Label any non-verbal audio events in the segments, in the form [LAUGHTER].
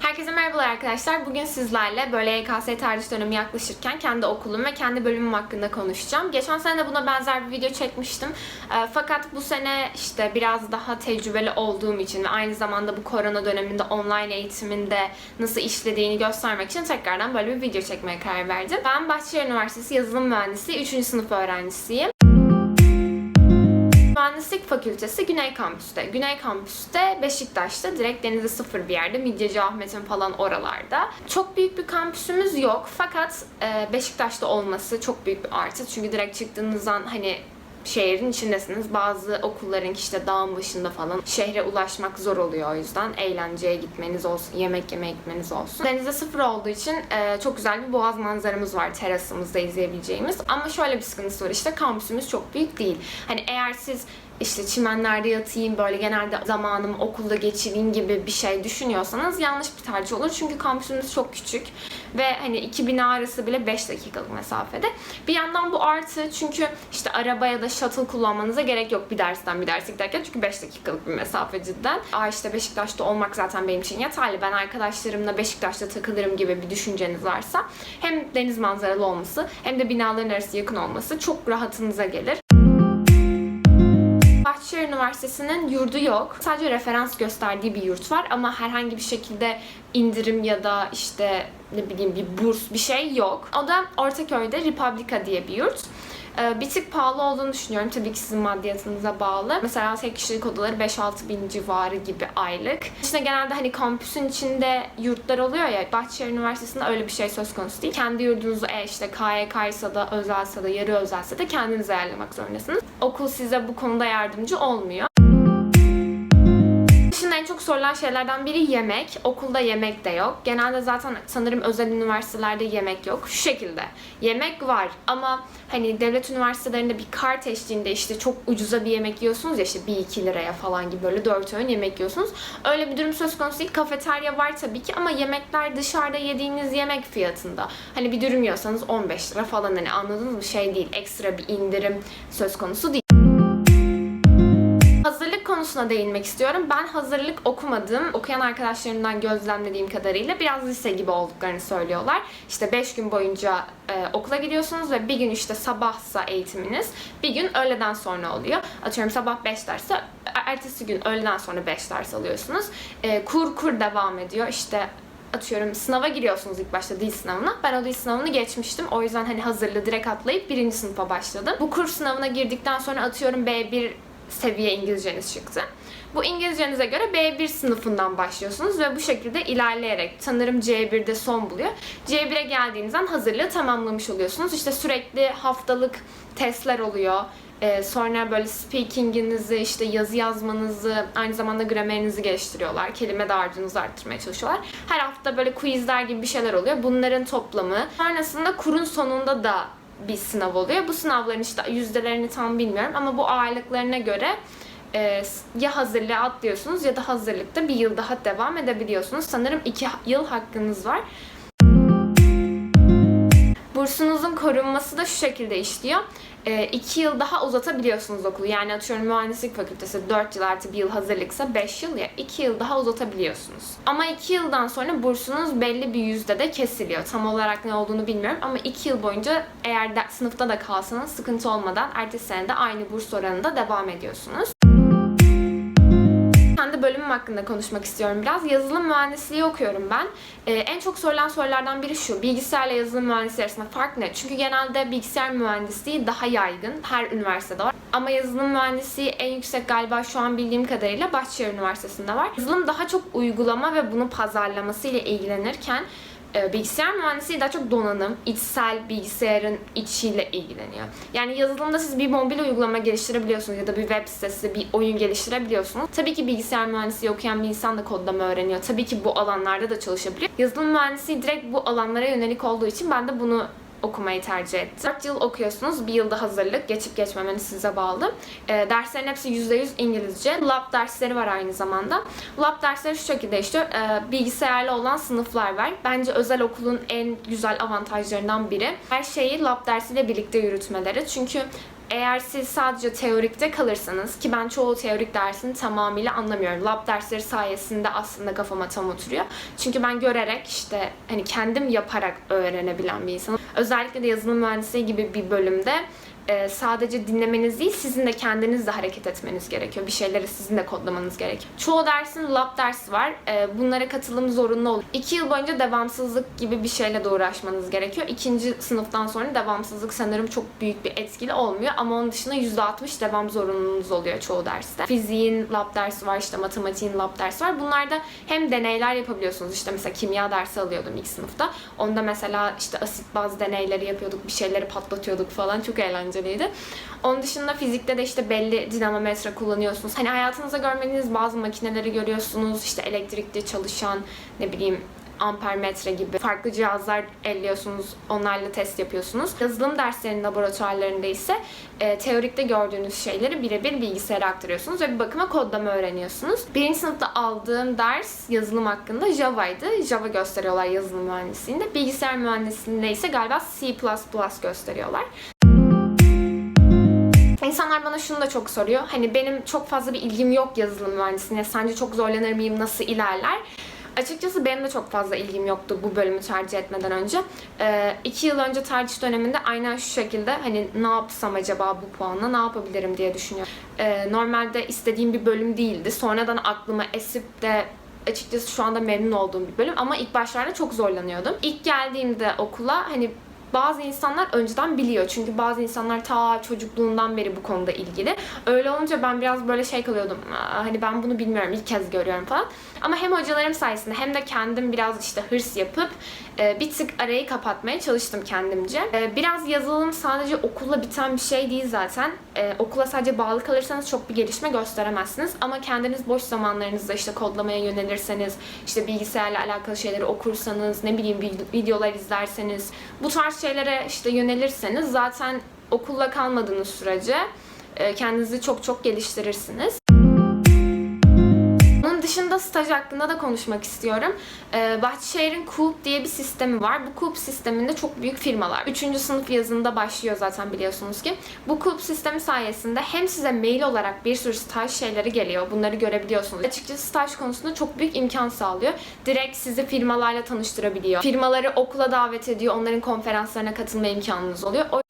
Herkese merhabalar arkadaşlar. Bugün sizlerle böyle YKS tercih dönemi yaklaşırken kendi okulum ve kendi bölümüm hakkında konuşacağım. Geçen sene de buna benzer bir video çekmiştim. Ee, fakat bu sene işte biraz daha tecrübeli olduğum için ve aynı zamanda bu korona döneminde online eğitiminde nasıl işlediğini göstermek için tekrardan böyle bir video çekmeye karar verdim. Ben Bahçeşehir Üniversitesi Yazılım Mühendisliği 3. sınıf öğrencisiyim. Mühendislik Fakültesi Güney Kampüs'te. Güney Kampüs'te Beşiktaş'ta direkt denize sıfır bir yerde. Midyeci Ahmet'in falan oralarda. Çok büyük bir kampüsümüz yok fakat e, Beşiktaş'ta olması çok büyük bir artı. Çünkü direkt çıktığınızdan hani şehrin içindesiniz. Bazı okulların işte dağın başında falan şehre ulaşmak zor oluyor o yüzden. Eğlenceye gitmeniz olsun, yemek yemeye gitmeniz olsun. Denize sıfır olduğu için e, çok güzel bir boğaz manzaramız var terasımızda izleyebileceğimiz. Ama şöyle bir sıkıntısı var işte kampüsümüz çok büyük değil. Hani eğer siz işte çimenlerde yatayım, böyle genelde zamanımı okulda geçireyim gibi bir şey düşünüyorsanız yanlış bir tercih olur. Çünkü kampüsümüz çok küçük ve hani iki bina arası bile 5 dakikalık mesafede. Bir yandan bu artı çünkü işte araba ya da shuttle kullanmanıza gerek yok bir dersten bir derse giderken çünkü 5 dakikalık bir mesafe cidden. Aa işte Beşiktaş'ta olmak zaten benim için yeterli. Ben arkadaşlarımla Beşiktaş'ta takılırım gibi bir düşünceniz varsa hem deniz manzaralı olması hem de binaların arası yakın olması çok rahatınıza gelir. Bahçeşehir Üniversitesi'nin yurdu yok. Sadece referans gösterdiği bir yurt var ama herhangi bir şekilde indirim ya da işte ne bileyim bir burs bir şey yok. O da Ortaköy'de Republika diye bir yurt. Ee, Bir tık pahalı olduğunu düşünüyorum. Tabii ki sizin maddiyatınıza bağlı. Mesela tek kişilik odaları 5-6 bin civarı gibi aylık. İşte genelde hani kampüsün içinde yurtlar oluyor ya. Bahçeşehir Üniversitesi'nde öyle bir şey söz konusu değil. Kendi yurdunuzu e işte KYK'ysa da özelse de yarı özelse de kendiniz ayarlamak zorundasınız. Okul size bu konuda yardımcı olmuyor. Çok sorulan şeylerden biri yemek. Okulda yemek de yok. Genelde zaten sanırım özel üniversitelerde yemek yok. Şu şekilde. Yemek var ama hani devlet üniversitelerinde bir kart eşliğinde işte çok ucuza bir yemek yiyorsunuz ya işte 1-2 liraya falan gibi böyle 4 öğün yemek yiyorsunuz. Öyle bir durum söz konusu değil. Kafeterya var tabii ki ama yemekler dışarıda yediğiniz yemek fiyatında. Hani bir dürüm yiyorsanız 15 lira falan hani anladınız mı? Şey değil. Ekstra bir indirim söz konusu değil. Hazırlık konusuna değinmek istiyorum. Ben hazırlık okumadım. Okuyan arkadaşlarımdan gözlemlediğim kadarıyla biraz lise gibi olduklarını söylüyorlar. İşte 5 gün boyunca e, okula gidiyorsunuz ve bir gün işte sabahsa eğitiminiz, bir gün öğleden sonra oluyor. Atıyorum sabah 5 dersse ertesi gün öğleden sonra 5 ders alıyorsunuz. E, kur kur devam ediyor. İşte atıyorum sınava giriyorsunuz ilk başta dil sınavına. Ben o dil sınavını geçmiştim. O yüzden hani hazırlığı direkt atlayıp birinci sınıfa başladım. Bu kurs sınavına girdikten sonra atıyorum B1 seviye İngilizceniz çıktı. Bu İngilizcenize göre B1 sınıfından başlıyorsunuz ve bu şekilde ilerleyerek sanırım C1'de son buluyor. C1'e geldiğinizden hazırlığı tamamlamış oluyorsunuz. İşte sürekli haftalık testler oluyor. Ee, sonra böyle speakinginizi, işte yazı yazmanızı, aynı zamanda gramerinizi geliştiriyorlar. Kelime dağarcığınızı arttırmaya çalışıyorlar. Her hafta böyle quizler gibi bir şeyler oluyor. Bunların toplamı. Sonrasında kurun sonunda da bir sınav oluyor. Bu sınavların işte yüzdelerini tam bilmiyorum ama bu ağırlıklarına göre e, ya hazırlığa atlıyorsunuz ya da hazırlıkta bir yıl daha devam edebiliyorsunuz. Sanırım iki yıl hakkınız var. Bursunuzun korunması da şu şekilde işliyor. 2 yıl daha uzatabiliyorsunuz okulu. Yani atıyorum mühendislik fakültesi 4 yıl artı 1 yıl hazırlıksa 5 yıl ya 2 yıl daha uzatabiliyorsunuz. Ama 2 yıldan sonra bursunuz belli bir yüzdede kesiliyor. Tam olarak ne olduğunu bilmiyorum ama 2 yıl boyunca eğer de, sınıfta da kalsanız sıkıntı olmadan ertesi sene de aynı burs oranında devam ediyorsunuz bölümüm hakkında konuşmak istiyorum biraz. Yazılım mühendisliği okuyorum ben. Ee, en çok sorulan sorulardan biri şu. Bilgisayarla yazılım mühendisliği arasında fark ne? Çünkü genelde bilgisayar mühendisliği daha yaygın. Her üniversitede var. Ama yazılım mühendisliği en yüksek galiba şu an bildiğim kadarıyla Bahçeşehir Üniversitesi'nde var. Yazılım daha çok uygulama ve bunu pazarlaması ile ilgilenirken e, bilgisayar mühendisliği daha çok donanım, içsel bilgisayarın içiyle ilgileniyor. Yani yazılımda siz bir mobil uygulama geliştirebiliyorsunuz ya da bir web sitesi, bir oyun geliştirebiliyorsunuz. Tabii ki bilgisayar mühendisliği okuyan bir insan da kodlama öğreniyor. Tabii ki bu alanlarda da çalışabiliyor. Yazılım mühendisliği direkt bu alanlara yönelik olduğu için ben de bunu okumayı tercih ettim. 4 yıl okuyorsunuz, bir yılda hazırlık, geçip geçmemeniz size bağlı. E, derslerin hepsi %100 İngilizce. Lab dersleri var aynı zamanda. Lab dersleri şu şekilde işliyor. E, bilgisayarlı olan sınıflar var. Bence özel okulun en güzel avantajlarından biri. Her şeyi lab dersiyle birlikte yürütmeleri. Çünkü Eğer siz sadece teorikte kalırsanız ki ben çoğu teorik dersini tamamıyla anlamıyorum. Lab dersleri sayesinde aslında kafama tam oturuyor. Çünkü ben görerek işte hani kendim yaparak öğrenebilen bir insanım. Özellikle de yazılım mühendisliği gibi bir bölümde e, sadece dinlemeniz değil, sizin de kendiniz de hareket etmeniz gerekiyor. Bir şeyleri sizin de kodlamanız gerekiyor. Çoğu dersin lab dersi var. E, bunlara katılım zorunlu oluyor. İki yıl boyunca devamsızlık gibi bir şeyle de uğraşmanız gerekiyor. İkinci sınıftan sonra devamsızlık sanırım çok büyük bir etkili olmuyor. Ama onun dışında %60 devam zorunluluğunuz oluyor çoğu derste. Fiziğin lab dersi var, işte matematiğin lab dersi var. Bunlarda hem deneyler yapabiliyorsunuz. İşte mesela kimya dersi alıyordum ilk sınıfta. Onda mesela işte asit baz deneyleri yapıyorduk, bir şeyleri patlatıyorduk falan. Çok eğlenceliydi. Onun dışında fizikte de işte belli dinamometre kullanıyorsunuz. Hani hayatınızda görmediğiniz bazı makineleri görüyorsunuz. İşte elektrikli çalışan ne bileyim ampermetre gibi farklı cihazlar elliyorsunuz, onlarla test yapıyorsunuz. Yazılım derslerinin laboratuvarlarında ise e, teorikte gördüğünüz şeyleri birebir bilgisayara aktarıyorsunuz ve bir bakıma kodlama öğreniyorsunuz. Birinci sınıfta aldığım ders yazılım hakkında Java'ydı. Java gösteriyorlar yazılım mühendisliğinde. Bilgisayar mühendisliğinde ise galiba C++ gösteriyorlar. İnsanlar bana şunu da çok soruyor. Hani benim çok fazla bir ilgim yok yazılım mühendisliğine. Sence çok zorlanır mıyım? Nasıl ilerler? Açıkçası benim de çok fazla ilgim yoktu bu bölümü tercih etmeden önce. Ee, iki yıl önce tercih döneminde aynen şu şekilde hani ne yapsam acaba bu puanla ne yapabilirim diye düşünüyorum. Ee, normalde istediğim bir bölüm değildi. Sonradan aklıma esip de açıkçası şu anda memnun olduğum bir bölüm ama ilk başlarda çok zorlanıyordum. İlk geldiğimde okula hani bazı insanlar önceden biliyor. Çünkü bazı insanlar ta çocukluğundan beri bu konuda ilgili. Öyle olunca ben biraz böyle şey kalıyordum. "Aa, Hani ben bunu bilmiyorum. ilk kez görüyorum falan. Ama hem hocalarım sayesinde hem de kendim biraz işte hırs yapıp e, bir tık arayı kapatmaya çalıştım kendimce. E, Biraz yazılım sadece okulla biten bir şey değil zaten. E, Okula sadece bağlı kalırsanız çok bir gelişme gösteremezsiniz. Ama kendiniz boş zamanlarınızda işte kodlamaya yönelirseniz, işte bilgisayarla alakalı şeyleri okursanız, ne bileyim vid- videolar izlerseniz, bu tarz şeylere işte yönelirseniz zaten okulla kalmadığınız sürece kendinizi çok çok geliştirirsiniz. Dışında staj hakkında da konuşmak istiyorum. Ee, Bahçeşehir'in Coop diye bir sistemi var. Bu Coop sisteminde çok büyük firmalar. Üçüncü sınıf yazında başlıyor zaten biliyorsunuz ki. Bu Coop sistemi sayesinde hem size mail olarak bir sürü staj şeyleri geliyor. Bunları görebiliyorsunuz. Açıkçası staj konusunda çok büyük imkan sağlıyor. Direkt sizi firmalarla tanıştırabiliyor. Firmaları okula davet ediyor. Onların konferanslarına katılma imkanınız oluyor. O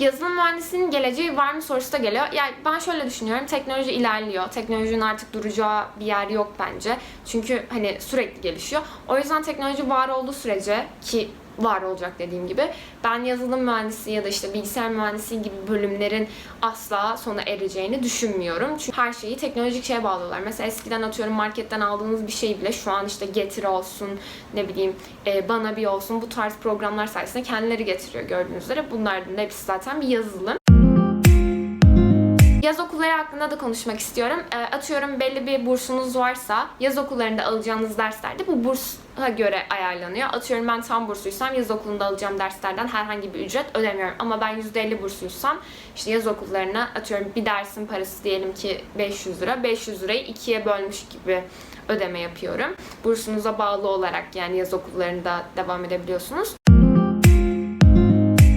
Yazılım mühendisliğinin geleceği var mı sorusu da geliyor. Yani ben şöyle düşünüyorum. Teknoloji ilerliyor. Teknolojinin artık duracağı bir yer yok bence. Çünkü hani sürekli gelişiyor. O yüzden teknoloji var olduğu sürece ki var olacak dediğim gibi. Ben yazılım mühendisliği ya da işte bilgisayar mühendisliği gibi bölümlerin asla sona ereceğini düşünmüyorum. Çünkü her şeyi teknolojik şeye bağlıyorlar. Mesela eskiden atıyorum marketten aldığınız bir şey bile şu an işte Getir olsun, ne bileyim e, Bana bir olsun bu tarz programlar sayesinde kendileri getiriyor gördüğünüz üzere. Bunların hepsi zaten bir yazılım. Yaz okulları hakkında da konuşmak istiyorum. E, atıyorum belli bir bursunuz varsa yaz okullarında alacağınız derslerde bu bursa göre ayarlanıyor. Atıyorum ben tam bursluysam yaz okulunda alacağım derslerden herhangi bir ücret ödemiyorum. Ama ben %50 bursluysam işte yaz okullarına atıyorum bir dersin parası diyelim ki 500 lira. 500 lirayı ikiye bölmüş gibi ödeme yapıyorum. Bursunuza bağlı olarak yani yaz okullarında devam edebiliyorsunuz.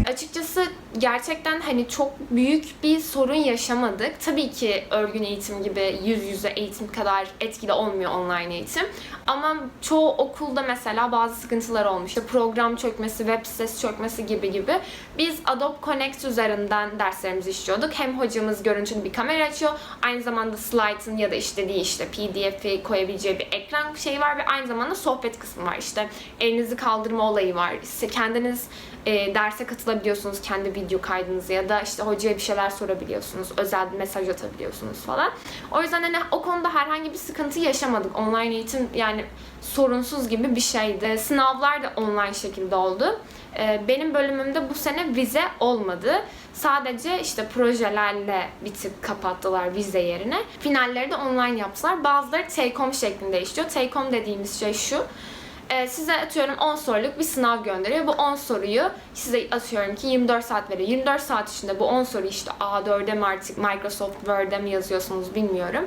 Açıkçası gerçekten hani çok büyük bir sorun yaşamadık. Tabii ki örgün eğitim gibi yüz yüze eğitim kadar etkili olmuyor online eğitim. Ama çoğu okulda mesela bazı sıkıntılar olmuş. İşte program çökmesi, web sitesi çökmesi gibi gibi. Biz Adobe Connect üzerinden derslerimizi işliyorduk. Hem hocamız görüntülü bir kamera açıyor. Aynı zamanda slide'ın ya da istediği işte PDF'i koyabileceği bir ekran şeyi var ve aynı zamanda sohbet kısmı var. İşte elinizi kaldırma olayı var. Size kendiniz e, derse katılabiliyorsunuz kendi video kaydınızı ya da işte hocaya bir şeyler sorabiliyorsunuz. Özel mesaj atabiliyorsunuz falan. O yüzden hani o konuda herhangi bir sıkıntı yaşamadık. Online eğitim yani sorunsuz gibi bir şeydi. Sınavlar da online şekilde oldu. E, benim bölümümde bu sene vize olmadı. Sadece işte projelerle bir tık kapattılar vize yerine. Finalleri de online yaptılar. Bazıları take-home şeklinde işliyor. Take-home dediğimiz şey şu. Ee, size atıyorum 10 soruluk bir sınav gönderiyor. Bu 10 soruyu size atıyorum ki 24 saat veriyor. 24 saat içinde bu 10 soruyu işte A4'e mi artık Microsoft Word'e mi yazıyorsunuz bilmiyorum.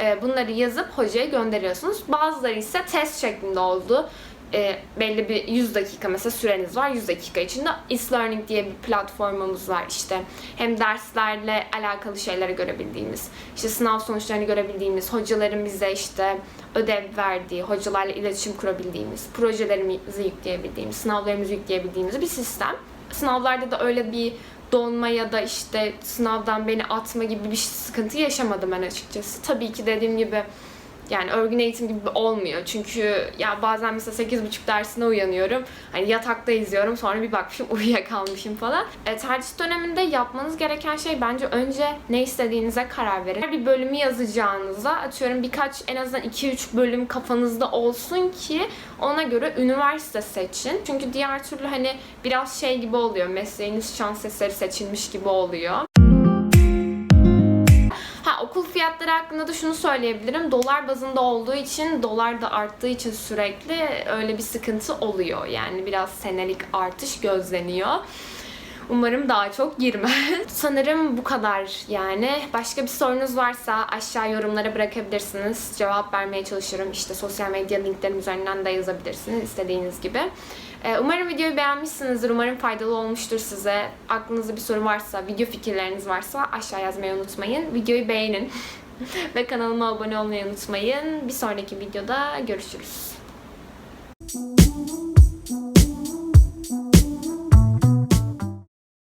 Ee, bunları yazıp hocaya gönderiyorsunuz. Bazıları ise test şeklinde oldu. E, belli bir 100 dakika mesela süreniz var. 100 dakika içinde e-learning diye bir platformumuz var. İşte hem derslerle alakalı şeyleri görebildiğimiz, işte sınav sonuçlarını görebildiğimiz, hocaların bize işte ödev verdiği, hocalarla iletişim kurabildiğimiz, projelerimizi yükleyebildiğimiz, sınavlarımızı yükleyebildiğimiz bir sistem. Sınavlarda da öyle bir donma ya da işte sınavdan beni atma gibi bir sıkıntı yaşamadım ben açıkçası. Tabii ki dediğim gibi yani örgün eğitim gibi olmuyor. Çünkü ya bazen mesela 8.30 dersine uyanıyorum. Hani yatakta izliyorum sonra bir bakmışım [LAUGHS] uyuyakalmışım falan. E, tercih döneminde yapmanız gereken şey bence önce ne istediğinize karar verin. Her bir bölümü yazacağınıza atıyorum birkaç en azından 2-3 bölüm kafanızda olsun ki ona göre üniversite seçin. Çünkü diğer türlü hani biraz şey gibi oluyor. Mesleğiniz şans eseri seçilmiş gibi oluyor. Okul fiyatları hakkında da şunu söyleyebilirim. Dolar bazında olduğu için, dolar da arttığı için sürekli öyle bir sıkıntı oluyor. Yani biraz senelik artış gözleniyor. Umarım daha çok girmez. [LAUGHS] Sanırım bu kadar yani. Başka bir sorunuz varsa aşağı yorumlara bırakabilirsiniz. Cevap vermeye çalışırım. İşte sosyal medya linklerim üzerinden de yazabilirsiniz istediğiniz gibi. Ee, Umarım videoyu beğenmişsinizdir. Umarım faydalı olmuştur size. Aklınızda bir soru varsa, video fikirleriniz varsa aşağı yazmayı unutmayın. Videoyu beğenin. [LAUGHS] Ve kanalıma abone olmayı unutmayın. Bir sonraki videoda görüşürüz.